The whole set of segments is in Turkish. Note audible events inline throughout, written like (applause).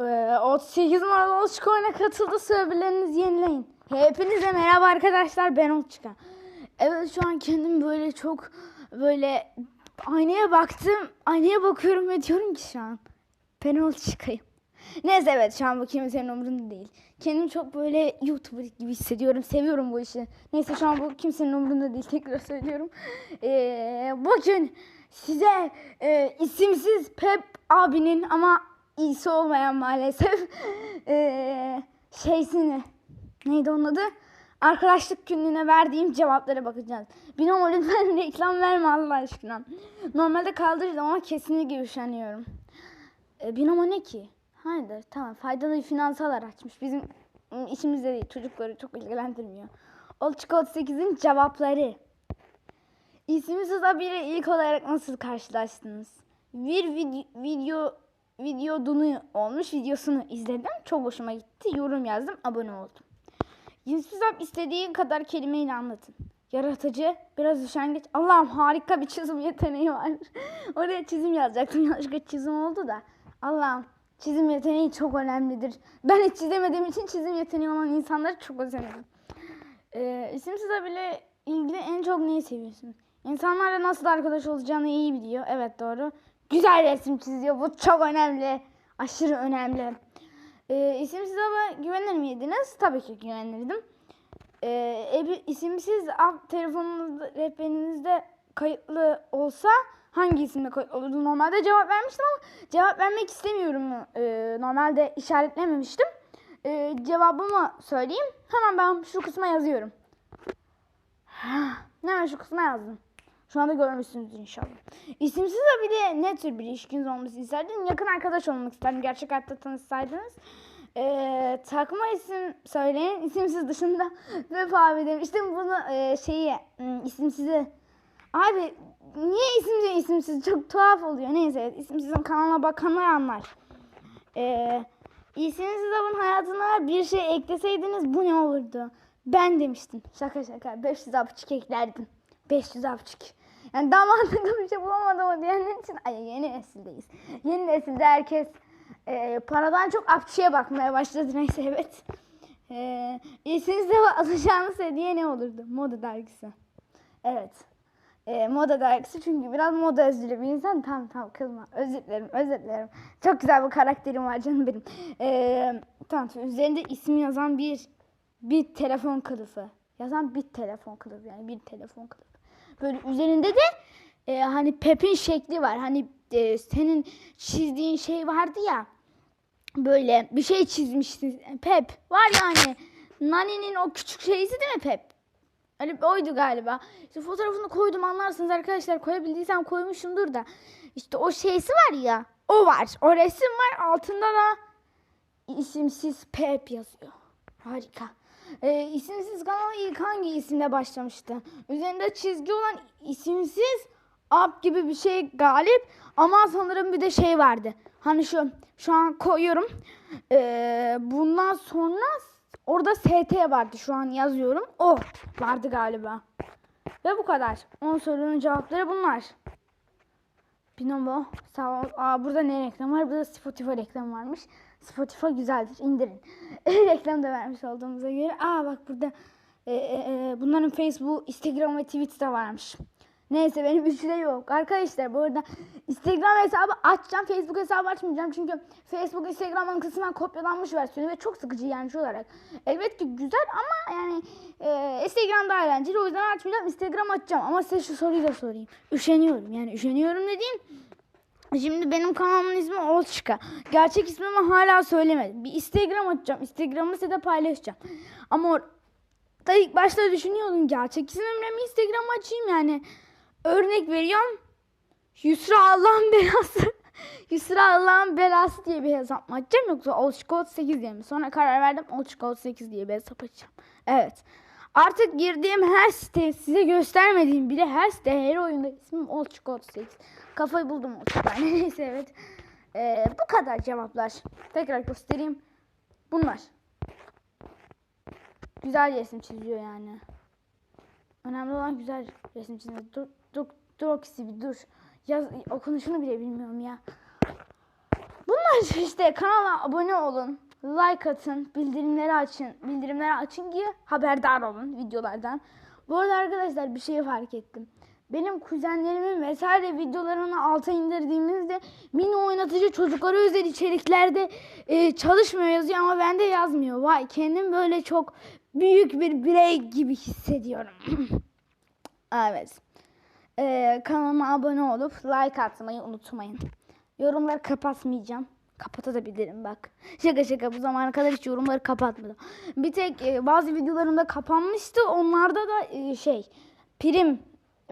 Ee, 38 numaralı Olçuk oyuna katıldı. Sövbelerinizi yenileyin. Hepinize merhaba arkadaşlar. Ben Olçuk'a. Evet şu an kendim böyle çok böyle aynaya baktım. Aynaya bakıyorum ve diyorum ki şu an ben Olçuk'ayım. Neyse evet şu an bu kimsenin umurunda değil. Kendimi çok böyle YouTuber gibi hissediyorum. Seviyorum bu işi. Neyse şu an bu kimsenin umurunda değil. Tekrar söylüyorum. Ee, bugün size e, isimsiz Pep abinin ama iyisi olmayan maalesef (laughs) e, şeysini neydi onun adı? Arkadaşlık günlüğüne verdiğim cevaplara bakacağız. Binomo lütfen reklam verme Allah aşkına. Normalde kaldırırdım ama kesinlikle üşeniyorum. E, binomo ne ki? Haydi tamam faydalı bir finansal araçmış. Bizim işimizde değil çocukları çok ilgilendirmiyor. Olçuk 38'in cevapları. İsminiz habire ilk olarak nasıl karşılaştınız? Bir video, video videodunu olmuş videosunu izledim. Çok hoşuma gitti. Yorum yazdım. Abone oldum. Yüzsüz ab istediği kadar kelimeyle anlatın. Yaratıcı, biraz üşengeç. Allah'ım harika bir çizim yeteneği var. (laughs) Oraya çizim yazacaktım. (laughs) Yanlışlıkla çizim oldu da. Allah'ım çizim yeteneği çok önemlidir. Ben hiç çizemediğim için çizim yeteneği olan insanları çok özledim. Ee, isimsiz abiyle ilgili en çok neyi seviyorsunuz? İnsanlarla nasıl arkadaş olacağını iyi biliyor. Evet doğru. Güzel resim çiziyor. Bu çok önemli. Aşırı önemli. Ee, isimsiz ama güvenir miydiniz? Tabii ki güvenirdim. Ee, ebi- isimsiz app telefonunuzda, rehberinizde kayıtlı olsa hangi isimle kayıtlı olurdu? Normalde cevap vermiştim ama cevap vermek istemiyorum. Ee, normalde işaretlememiştim. Ee, cevabımı söyleyeyim. Hemen ben şu kısma yazıyorum. Hemen şu kısma yazdım. Şu anda görmüşsünüz inşallah. İsimsiz bir de ne tür bir ilişkiniz olması isterdin? Yakın arkadaş olmak isterdim. Gerçek hayatta tanışsaydınız. Ee, takma isim söyleyin. isimsiz dışında (laughs) Vefa abi demiştim. Bunu e, şeyi hmm, isimsizi Abi niye isimsiz isimsiz? Çok tuhaf oluyor. Neyse isimsizin kanalına bakanlar anlar. Ee, isimsiz adamın hayatına bir şey ekleseydiniz bu ne olurdu? Ben demiştim. Şaka şaka. 500 apçık eklerdim. 500 apçık. Yani daha mantıklı bir şey bulamadım o diyenler için. Ay yeni nesildeyiz. Yeni nesilde herkes e, paradan çok apçıya bakmaya başladı. Neyse evet. E, isimsize alacağınız hediye ne olurdu? Moda dergisi. Evet. E, moda dergisi çünkü biraz moda özürlü bir insan. Tamam tamam kızma. Özür dilerim özür dilerim. Çok güzel bir karakterim var canım benim. E, tamam üzerinde ismi yazan bir bir telefon kılıfı. Yazan bir telefon kılıfı yani bir telefon kılıfı. Böyle üzerinde de e, hani Pep'in şekli var. Hani e, senin çizdiğin şey vardı ya. Böyle bir şey çizmiştin. Pep var yani. Nani'nin o küçük şeysi değil mi Pep? Öyle oydu galiba. İşte fotoğrafını koydum anlarsınız arkadaşlar. Koyabildiysem koymuşumdur da. İşte o şeysi var ya. O var. O resim var. Altında da isimsiz Pep yazıyor. Harika. Ee, isimsiz kanal ilk hangi isimle başlamıştı? Üzerinde çizgi olan isimsiz app gibi bir şey galip. Ama sanırım bir de şey vardı. Hani şu şu an koyuyorum. Ee, bundan sonra orada ST vardı. Şu an yazıyorum. O vardı galiba. Ve bu kadar. 10 sorunun cevapları bunlar. Binomo. Sağ ol. Aa, burada ne reklam var? Burada Spotify reklam varmış. Spotify güzeldir. indirin. (laughs) reklam da vermiş olduğumuza göre. Aa bak burada e, e, e, bunların Facebook, Instagram ve Twitter'da varmış. Neyse benim üçü de yok. Arkadaşlar bu arada Instagram hesabı açacağım. Facebook hesabı açmayacağım. Çünkü Facebook, Instagram'ın kısmen kopyalanmış versiyonu ve çok sıkıcı yani olarak. Elbette güzel ama yani e, Instagram daha eğlenceli. O yüzden açmayacağım. Instagram açacağım. Ama size şu soruyu da sorayım. Üşeniyorum. Yani üşeniyorum dediğim Şimdi benim kanalımın ismi Olçka. Gerçek ismimi hala söylemedim. Bir Instagram açacağım. Instagram'ı size paylaşacağım. Ama orada ilk başta düşünüyordum gerçek ismimle mi Instagram açayım yani. Örnek veriyorum. Yusra Allah'ın belası. (laughs) Yusra Allah'ın belası diye bir hesap mı açacağım yoksa Olçka 38 diye mi? Sonra karar verdim Olçka 38 diye bir hesap açacağım. Evet. Artık girdiğim her site size göstermediğim bile her site her oyunda ismim Olçka 38. Kafayı buldum Olçka. (laughs) Neyse evet. Ee, bu kadar cevaplar. Tekrar göstereyim. Bunlar. Güzel resim çiziyor yani. Önemli olan güzel resim çizmek. Dur, dur, dur bir dur. Yaz, okunuşunu bile bilmiyorum ya. Bunlar işte kanala abone olun. Like atın. Bildirimleri açın. Bildirimleri açın ki haberdar olun videolardan. Bu arada arkadaşlar bir şey fark ettim. Benim kuzenlerimin vesaire videolarını alta indirdiğimizde mini oynatıcı çocuklara özel içeriklerde e, çalışmıyor yazıyor ama bende yazmıyor. Vay kendim böyle çok büyük bir birey gibi hissediyorum. (clears throat) evet. Ee, kanalıma abone olup like atmayı unutmayın. Yorumları kapatmayacağım. Kapatabilirim bak. Şaka şaka bu zamana kadar hiç yorumları kapatmadım. Bir tek e, bazı videolarımda kapanmıştı. Onlarda da e, şey prim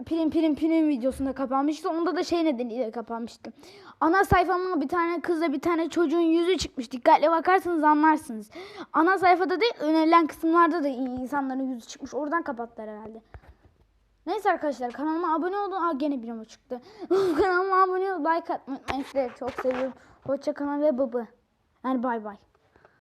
prim prim prim videosunda kapanmıştı. Onda da şey nedeniyle kapanmıştı. Ana sayfama bir tane kızla bir tane çocuğun yüzü çıkmış. Dikkatli bakarsanız anlarsınız. Ana sayfada değil önerilen kısımlarda da insanların yüzü çıkmış. Oradan kapattılar herhalde. Neyse arkadaşlar kanalıma abone olun. Aa gene bir çıktı. (laughs) kanalıma abone olun. Like atmayı unutmayın. Çok seviyorum. Hoşça kalın ve baba. Yani bay bay.